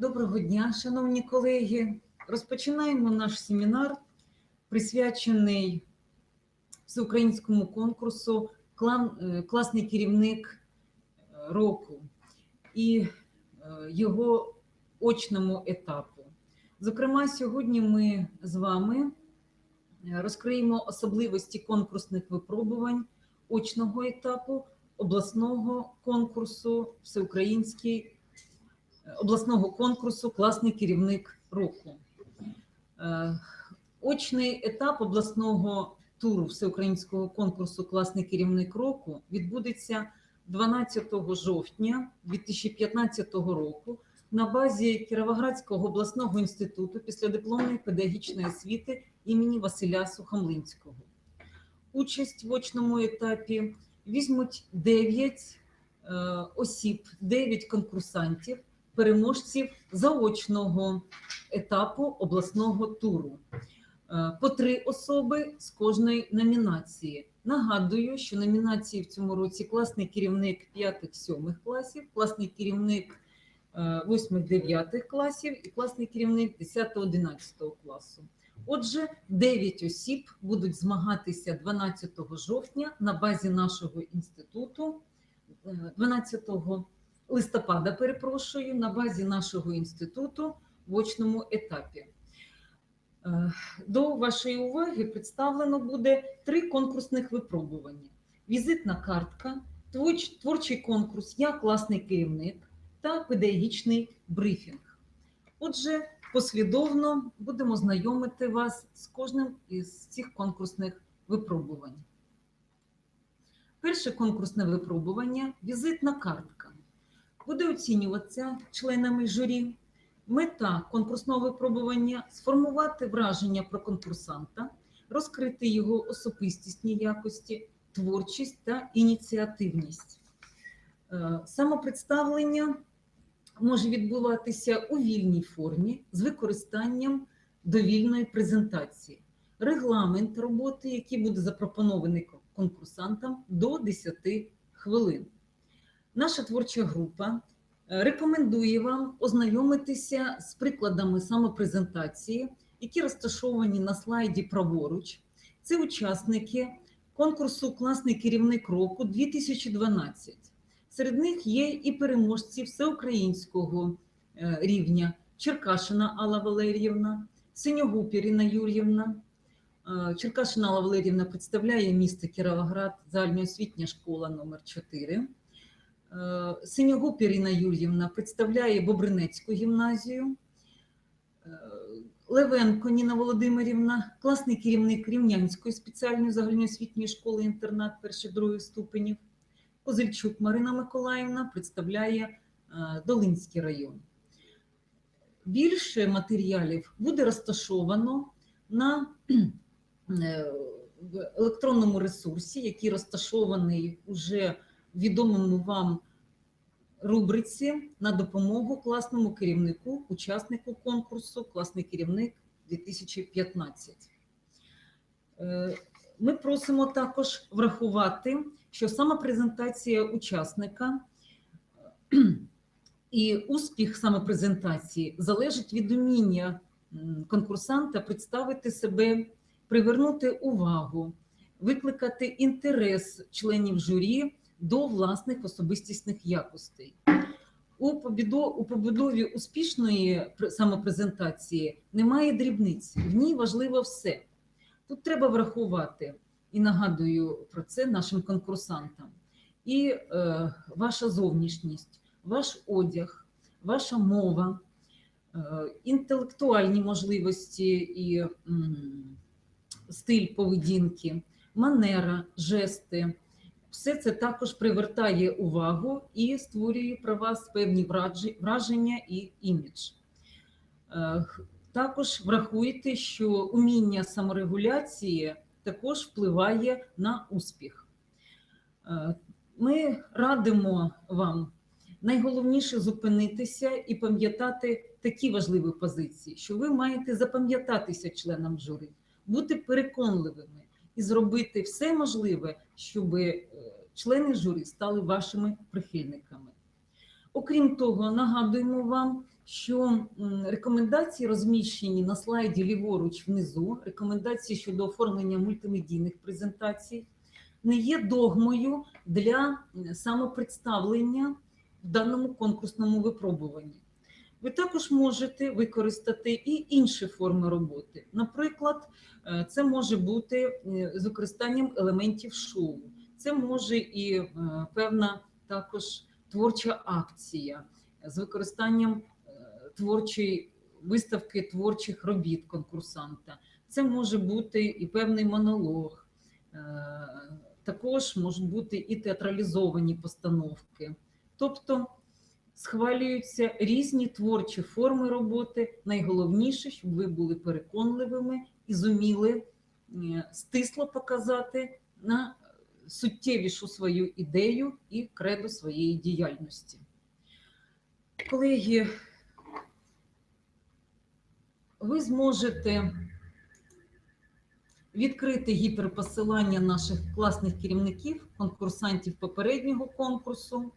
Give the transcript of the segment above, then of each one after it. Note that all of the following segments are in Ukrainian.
Доброго дня, шановні колеги. Розпочинаємо наш семінар, присвячений всеукраїнському конкурсу «Клан- е, Класний керівник е, року і е, його очному етапу. Зокрема, сьогодні ми з вами розкриємо особливості конкурсних випробувань очного етапу обласного конкурсу Всеукраїнський обласного конкурсу Класний керівник року. Е, Очний етап обласного туру всеукраїнського конкурсу Класний керівник року відбудеться 12 жовтня 2015 року на базі Кіровоградського обласного інституту післядипломної педагогічної освіти імені Василя Сухомлинського. Участь в очному етапі візьмуть 9 е, осіб, 9 конкурсантів, переможців заочного етапу обласного туру. Е, По три особи з кожної номінації. Нагадую, що номінації в цьому році класний керівник 5-7 класів, класний керівник 8-9 класів і класний керівник 10-11 класу. Отже, 9 осіб будуть змагатися 12 жовтня на базі нашого інституту, е, 12 листопада, перепрошую, на базі нашого інституту в очному етапі. Е, До вашої уваги представлено буде три конкурсних випробування: візитна картка, творчий конкурс Я класний керівник та педагогічний брифінг. Отже, послідовно будемо знайомити вас з кожним із цих конкурсних випробувань. Перше конкурсне випробування візитна картка. Буде оцінюватися членами журі. Мета конкурсного випробування сформувати враження про конкурсанта, розкрити його особистісні якості, творчість та ініціативність. Е, Самопредставлення може відбуватися у вільній формі з використанням довільної презентації. Регламент роботи, який буде запропонований конкурсантам до 10 хвилин. Наша творча група е, рекомендує вам ознайомитися з прикладами самопрезентації, які розташовані на слайді праворуч. Це учасники конкурсу Класний керівник року 2012. Серед них є і переможці всеукраїнського е, рівня Черкашина Алла Валеріївна, Синьогуб Ірина Юр'ївна. Е, Черкашина Алла Валеріївна представляє місто Кіровоград, загальноосвітня школа номер 4 Е, Ірина Юр'ївна представляє Бобринецьку гімназію. Е, Левенко Ніна Володимирівна, класний керівник Рівнянської спеціальної загальноосвітньої школи інтернат перших других ступенів. Козельчук Марина Миколаївна представляє е, Долинський район. Більше матеріалів буде розташовано на електронному ресурсі, який розташований уже відомому вам рубриці на допомогу класному керівнику, учаснику конкурсу Класний керівник 2015. Е, Ми просимо також врахувати, що сама презентація учасника і успіх саме презентації залежить від уміння конкурсанта представити себе, привернути увагу, викликати інтерес членів журі до власних особистісних якостей. У побудові успішної самопрезентації немає дрібниць, в ній важливо все. Тут треба врахувати, і нагадую про це нашим конкурсантам, і е, ваша зовнішність, ваш одяг, ваша мова, е, інтелектуальні можливості і м, стиль поведінки, манера, жести. Все це також привертає увагу і створює про вас певні враження і імідж. Е, Також врахуйте, що уміння саморегуляції також впливає на успіх. Е, Ми радимо вам найголовніше зупинитися і пам'ятати такі важливі позиції, що ви маєте запам'ятатися членам журі, бути переконливими і зробити все можливе, щоб е, члени журі стали вашими прихильниками. Окрім того, нагадуємо вам, що рекомендації розміщені на слайді ліворуч внизу, рекомендації щодо оформлення мультимедійних презентацій, не є догмою для самопредставлення в даному конкурсному випробуванні. Ви також можете використати і інші форми роботи. Наприклад, е, це може бути е, з використанням елементів шоу, це може і е, певна також творча акція з використанням творчої виставки творчих робіт конкурсанта. Це може бути і певний монолог. Також можуть бути і театралізовані постановки. Тобто схвалюються різні творчі форми роботи. Найголовніше, щоб ви були переконливими і зуміли е, стисло показати на суттєвішу свою ідею і кредо своєї діяльності. Колеги, ви зможете відкрити гіперпосилання наших класних керівників, конкурсантів попереднього конкурсу.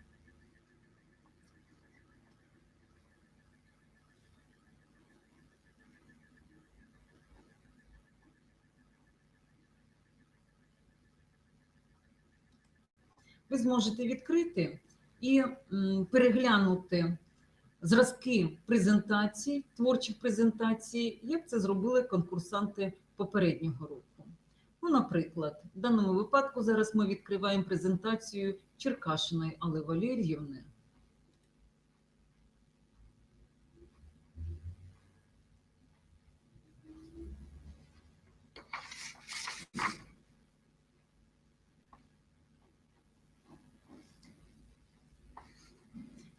Ви зможете відкрити і переглянути зразки презентацій, творчих презентацій, як це зробили конкурсанти попереднього року. Ну, наприклад, в даному випадку зараз ми відкриваємо презентацію Черкашиної Алли Валеріївни.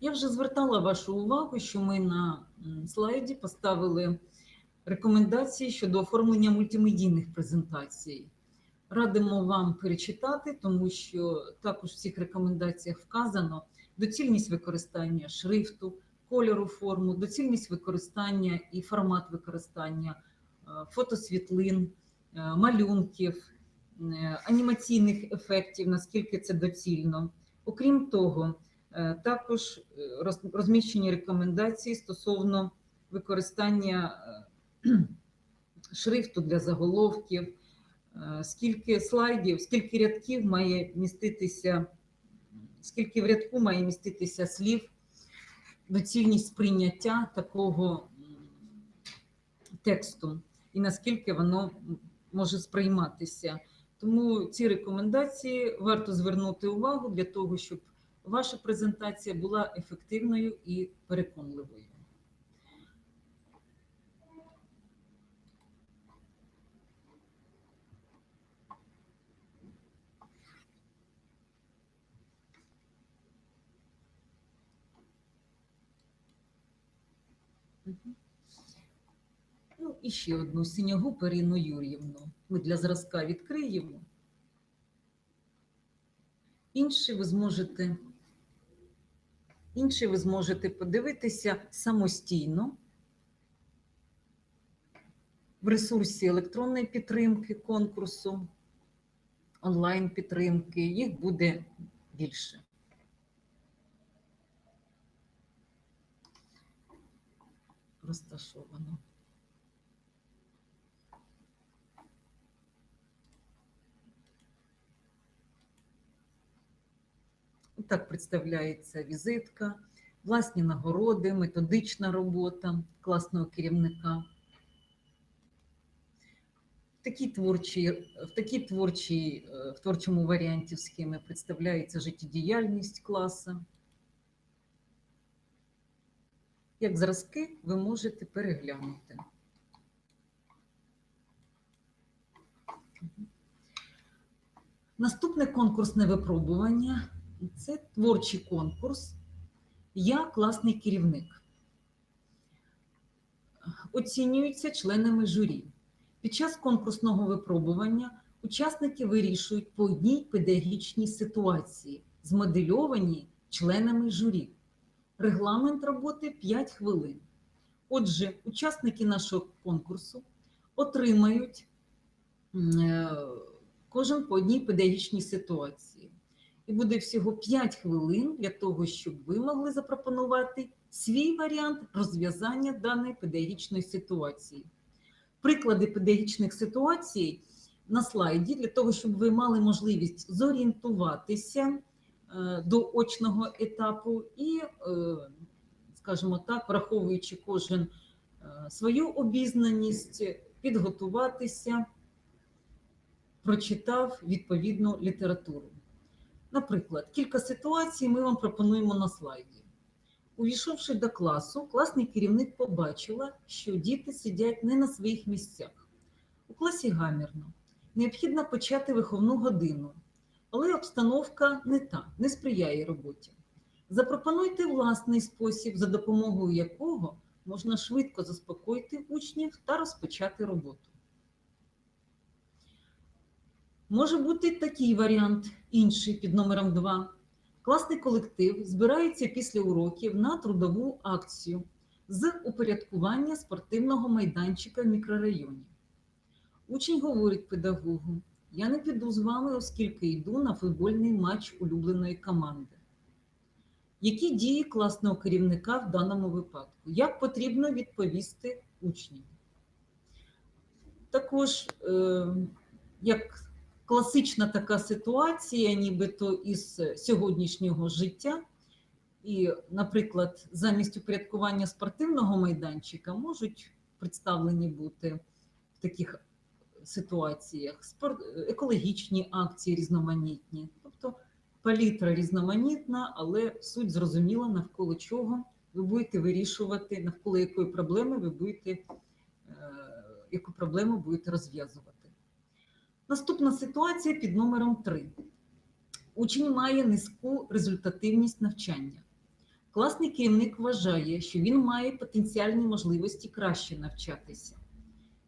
Я вже звертала вашу увагу, що ми на слайді поставили рекомендації щодо оформлення мультимедійних презентацій. Радимо вам перечитати, тому що також в цих рекомендаціях вказано доцільність використання шрифту, кольору форму, доцільність використання і формат використання е, фотосвітлин, е, малюнків, е, анімаційних ефектів, наскільки це доцільно. Окрім того, Також е, розміщені рекомендації стосовно використання е, шрифту для заголовків, е, скільки слайдів, скільки рядків має міститися, скільки в рядку має міститися слів, доцільність сприйняття такого тексту і наскільки воно може сприйматися. Тому ці рекомендації варто звернути увагу для того, щоб ваша презентація була ефективною і переконливою. Ну, і ще одну синягу Перину Юр'ївну. Ми для зразка відкриємо. Інші ви зможете Інші ви зможете подивитися самостійно в ресурсі електронної підтримки конкурсу, онлайн підтримки. Їх буде більше. Розташовано. Так представляється візитка, власні нагороди, методична робота класного керівника. В такій творчій, в такій творчій, е, в творчому варіанті схеми представляється життєдіяльність класу. Як зразки ви можете переглянути. Наступне конкурсне випробування це творчий конкурс. Я класний керівник. Оцінюються членами журі. Під час конкурсного випробування учасники вирішують по одній педагогічній ситуації, змодельованій членами журі. Регламент роботи 5 хвилин. Отже, учасники нашого конкурсу отримають е, кожен по одній педагогічній ситуації. І буде всього 5 хвилин для того, щоб ви могли запропонувати свій варіант розв'язання даної педагогічної ситуації. Приклади педагогічних ситуацій на слайді для того, щоб ви мали можливість зорієнтуватися е, до очного етапу і, е, скажімо так, враховуючи кожен е, свою обізнаність, підготуватися, прочитав відповідну літературу. Наприклад, кілька ситуацій ми вам пропонуємо на слайді. Увійшовши до класу, класний керівник побачила, що діти сидять не на своїх місцях. У класі гамірно. Необхідно почати виховну годину, але обстановка не та, не сприяє роботі. Запропонуйте власний спосіб, за допомогою якого можна швидко заспокоїти учнів та розпочати роботу. Може бути такий варіант, інший під номером 2. Класний колектив збирається після уроків на трудову акцію з упорядкування спортивного майданчика в мікрорайоні. Учень говорить педагогу: я не піду з вами, оскільки йду на футбольний матч улюбленої команди. Які дії класного керівника в даному випадку? Як потрібно відповісти учням? Також, е, як класична така ситуація, нібито із сьогоднішнього життя, і, наприклад, замість упорядкування спортивного майданчика можуть представлені бути в таких ситуаціях спорт, екологічні акції різноманітні, тобто палітра різноманітна, але суть зрозуміла, навколо чого ви будете вирішувати, навколо якої проблеми ви будете, е, яку проблему будете розв'язувати. Наступна ситуація під номером 3. Учень має низьку результативність навчання. Класний керівник вважає, що він має потенціальні можливості краще навчатися.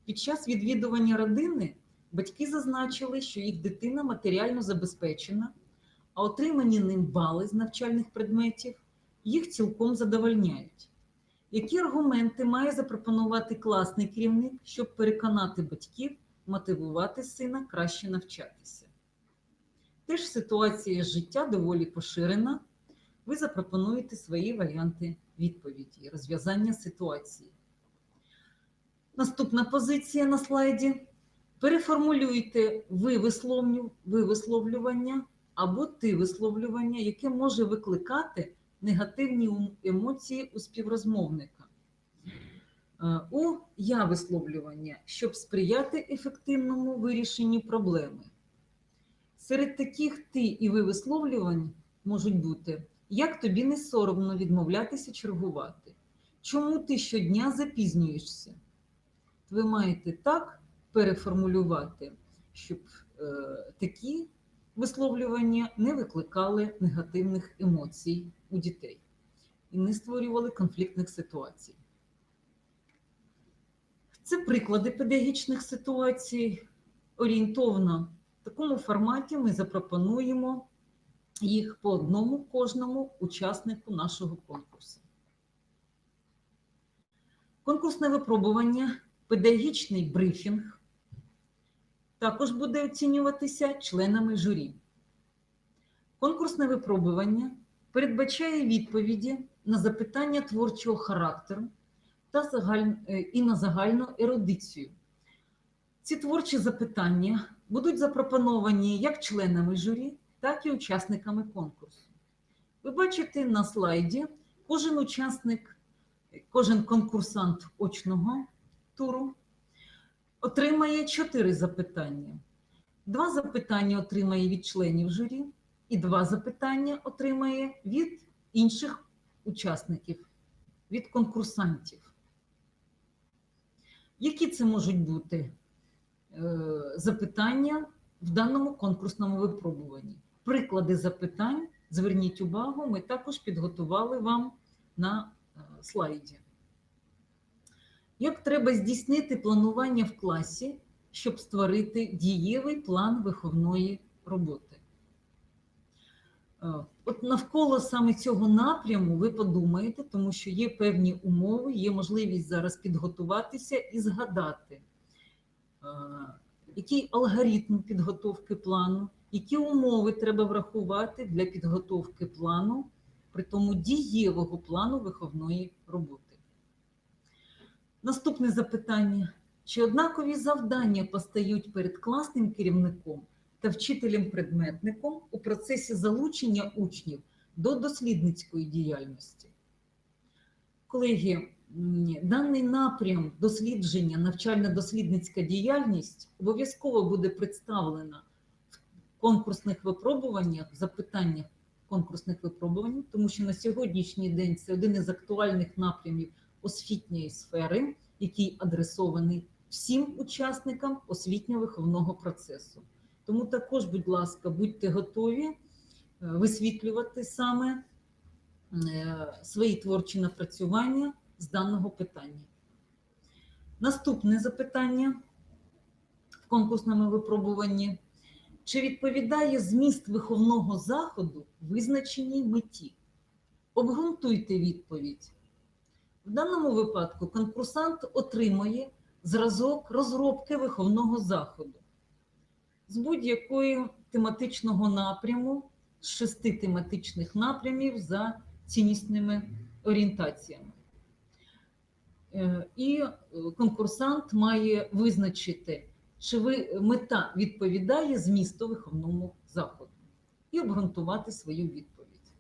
Під час відвідування родини батьки зазначили, що їх дитина матеріально забезпечена, а отримані ним бали з навчальних предметів їх цілком задовольняють. Які аргументи має запропонувати класний керівник, щоб переконати батьків мотивувати сина краще навчатися? Теж ситуація життя доволі поширена. Ви запропонуєте свої варіанти відповіді розв'язання ситуації. Наступна позиція на слайді. Переформулюйте ви висловлю, ви висловлювання або ти висловлювання, яке може викликати негативні емоції у співрозмовника. Е, у я висловлювання, щоб сприяти ефективному вирішенню проблеми. Серед таких ти і ви висловлювань можуть бути, як тобі не соромно відмовлятися чергувати, чому ти щодня запізнюєшся ви маєте так переформулювати, щоб е, такі висловлювання не викликали негативних емоцій у дітей і не створювали конфліктних ситуацій. Це приклади педагогічних ситуацій. Орієнтовно в такому форматі ми запропонуємо їх по одному кожному учаснику нашого конкурсу. Конкурсне випробування педагогічний брифінг також буде оцінюватися членами журі. Конкурсне випробування передбачає відповіді на запитання творчого характеру та загаль... Е, і на загальну ерудицію. Ці творчі запитання будуть запропоновані як членами журі, так і учасниками конкурсу. Ви бачите на слайді, кожен учасник, кожен конкурсант очного туру отримає чотири запитання. Два запитання отримає від членів журі, і два запитання отримає від інших учасників, від конкурсантів. Які це можуть бути е, запитання в даному конкурсному випробуванні? Приклади запитань, зверніть увагу, ми також підготували вам на е, слайді. Як треба здійснити планування в класі, щоб створити дієвий план виховної роботи? Е, от навколо саме цього напряму ви подумаєте, тому що є певні умови, є можливість зараз підготуватися і згадати, е, який алгоритм підготовки плану, які умови треба врахувати для підготовки плану при тому дієвого плану виховної роботи. Наступне запитання. Чи однакові завдання постають перед класним керівником та вчителем-предметником у процесі залучення учнів до дослідницької діяльності? Колеги, даний напрям дослідження, навчально-дослідницька діяльність обов'язково буде представлена в конкурсних випробуваннях, в запитаннях конкурсних випробувань, тому що на сьогоднішній день це один із актуальних напрямів освітньої сфери, який адресований всім учасникам освітньо-виховного процесу. Тому також, будь ласка, будьте готові е, висвітлювати саме е, свої творчі напрацювання з даного питання. Наступне запитання в конкурсному випробуванні. Чи відповідає зміст виховного заходу визначеній меті? Обґрунтуйте відповідь. В даному випадку конкурсант отримує зразок розробки виховного заходу з будь-якої тематичного напряму, з шести тематичних напрямів за ціннісними орієнтаціями. Е, І е, конкурсант має визначити, чи ви, мета відповідає змісту виховному заходу і обґрунтувати свою відповідь.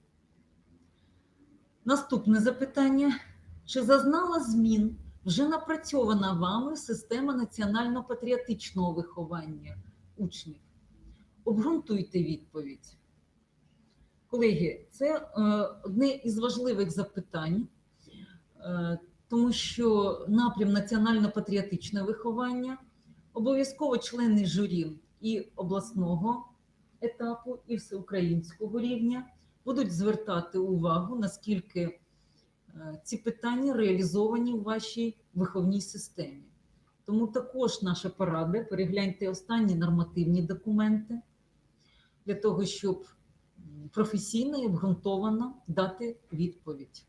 Наступне запитання. Чи зазнала змін вже напрацьована вами система національно-патріотичного виховання учнів? Обґрунтуйте відповідь. Колеги, це е, одне із важливих запитань, е, тому що напрям національно-патріотичне виховання обов'язково члени журі і обласного етапу, і всеукраїнського рівня будуть звертати увагу, наскільки е, ці питання реалізовані у вашій виховній системі. Тому також наша порада перегляньте останні нормативні документи для того, щоб професійно і обґрунтовано дати відповідь.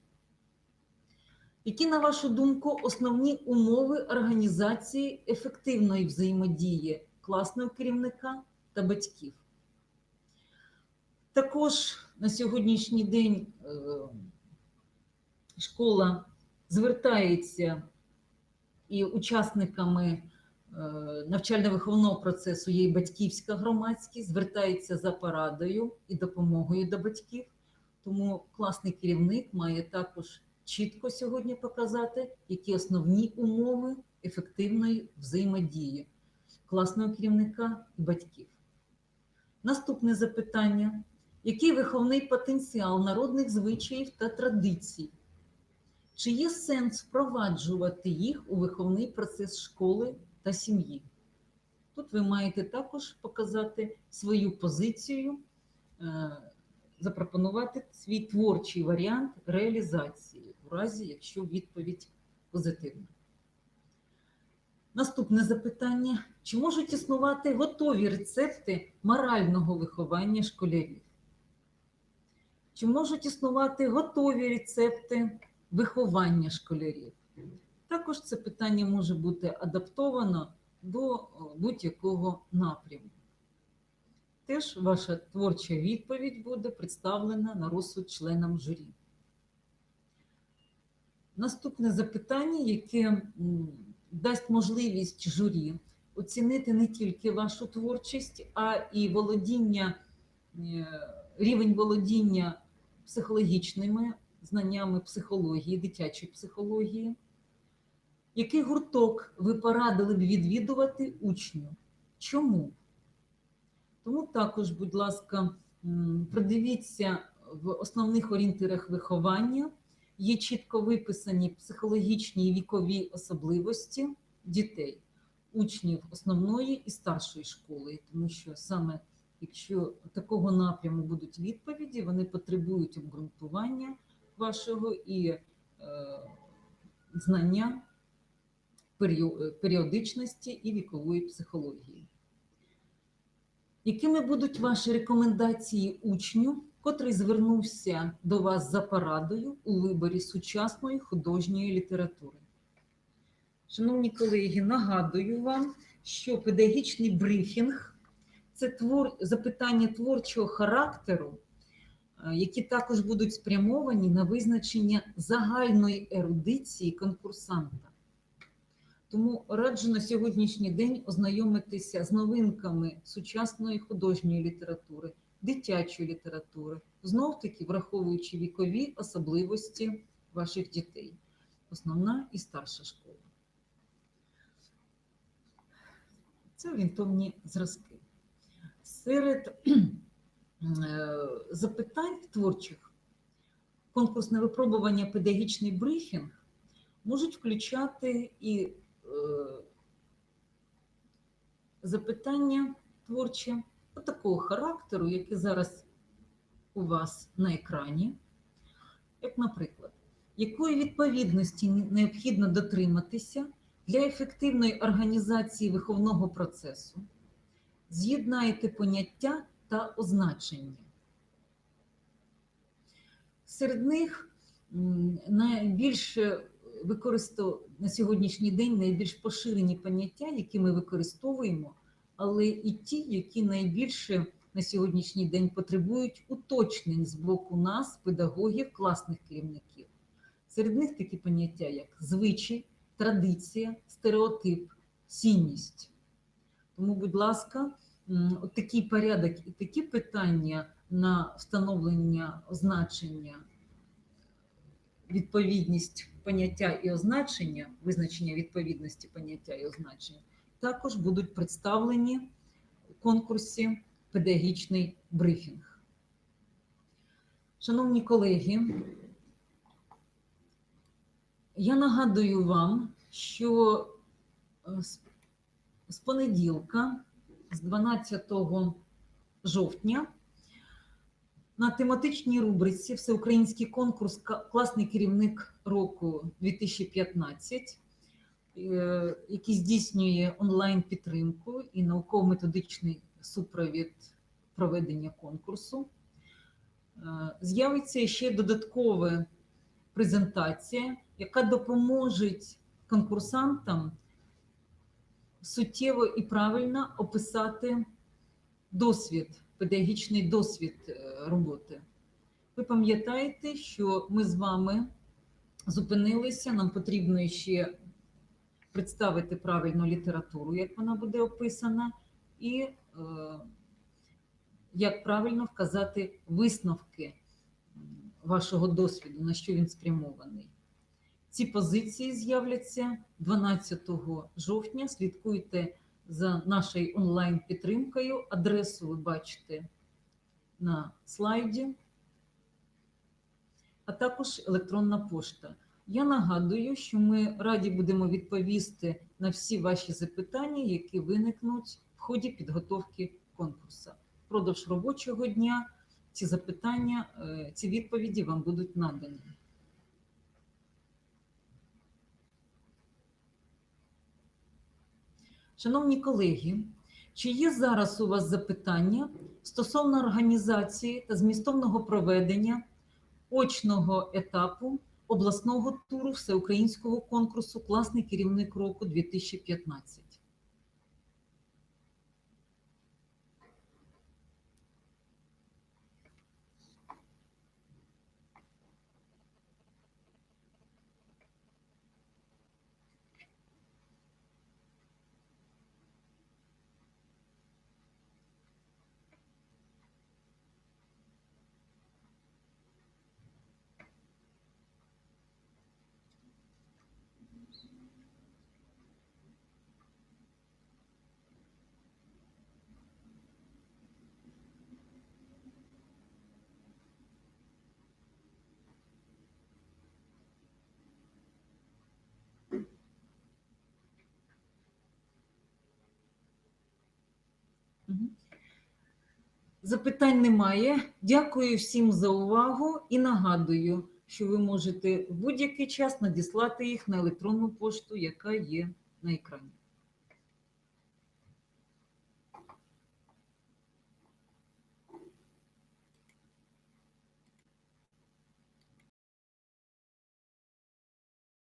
Які, на вашу думку, основні умови організації ефективної взаємодії класного керівника та батьків? Також на сьогоднішній день е, школа звертається і учасниками е, навчально-виховного процесу є і батьківська громадськість, звертається за порадою і допомогою до батьків. Тому класний керівник має також чітко сьогодні показати, які основні умови ефективної взаємодії класного керівника і батьків. Наступне запитання: який виховний потенціал народних звичаїв та традицій? Чи є сенс впроваджувати їх у виховний процес школи та сім'ї? Тут ви маєте також показати свою позицію, е, запропонувати свій творчий варіант реалізації, у разі, якщо відповідь позитивна. Наступне запитання: чи можуть існувати готові рецепти морального виховання школярів? Чи можуть існувати готові рецепти виховання школярів? Також це питання може бути адаптовано до будь-якого напряму. Теж ваша творча відповідь буде представлена на розсуд членам журі. Наступне запитання, яке дасть можливість журі оцінити не тільки вашу творчість, а і володіння, е, рівень володіння психологічними знаннями психології, дитячої психології. Який гурток ви порадили б відвідувати учню? Чому? Тому також, будь ласка, придивіться в основних орієнтирах виховання. Є чітко виписані психологічні і вікові особливості дітей, учнів основної і старшої школи, тому що саме якщо такого напряму будуть відповіді, вони потребують обґрунтування вашого і е, знання періодичності і вікової психології. Якими будуть ваші рекомендації учню, котрий звернувся до вас за порадою у виборі сучасної художньої літератури? Шановні колеги, нагадую вам, що педагогічний брифінг це твор... запитання творчого характеру, які також будуть спрямовані на визначення загальної ерудиції конкурсанта. Тому раджу на сьогоднішній день ознайомитися з новинками сучасної художньої літератури, дитячої літератури, знов таки враховуючи вікові особливості ваших дітей, основна і старша школа. Це орієнтовні зразки. Серед е, запитань творчих. Конкурсне випробування педагогічний брифінг можуть включати і е, запитання творчі такого характеру, які зараз у вас на екрані, як, наприклад, якої відповідності необхідно дотриматися для ефективної організації виховного процесу, з'єднаєте поняття та означення. Серед них м, найбільше використов... на сьогоднішній день найбільш поширені поняття, які ми використовуємо, але і ті, які найбільше на сьогоднішній день потребують уточнень з боку нас, педагогів, класних керівників. Серед них такі поняття, як звичай, традиція, стереотип, цінність. Тому, будь ласка, от такий порядок і такі питання на встановлення означення, відповідність поняття і означення, визначення відповідності поняття і означення, також будуть представлені у конкурсі педагогічний брифінг. Шановні колеги, я нагадую вам, що е, з понеділка, з 12 жовтня, на тематичній рубриці Всеукраїнський конкурс Класний керівник року 2015, е, який здійснює онлайн-підтримку і науково-методичний супровід проведення конкурсу. Е, З'явиться ще додаткова презентація, яка допоможе конкурсантам суттєво і правильно описати досвід, педагогічний досвід е, роботи. Ви пам'ятаєте, що ми з вами зупинилися, нам потрібно ще представити правильну літературу, як вона буде описана, і е, як правильно вказати висновки вашого досвіду, на що він спрямований. Ці позиції з'являться 12 жовтня. Слідкуйте за нашою онлайн-підтримкою. Адресу ви бачите на слайді, а також електронна пошта. Я нагадую, що ми раді будемо відповісти на всі ваші запитання, які виникнуть в ході підготовки конкурсу. Впродовж робочого дня ці запитання, е, ці відповіді вам будуть надані. Шановні колеги, чи є зараз у вас запитання стосовно організації та змістовного проведення очного етапу обласного туру всеукраїнського конкурсу Класний керівник року 2015? Запитань немає. Дякую всім за увагу і нагадую, що ви можете в будь-який час надіслати їх на електронну пошту, яка є на екрані.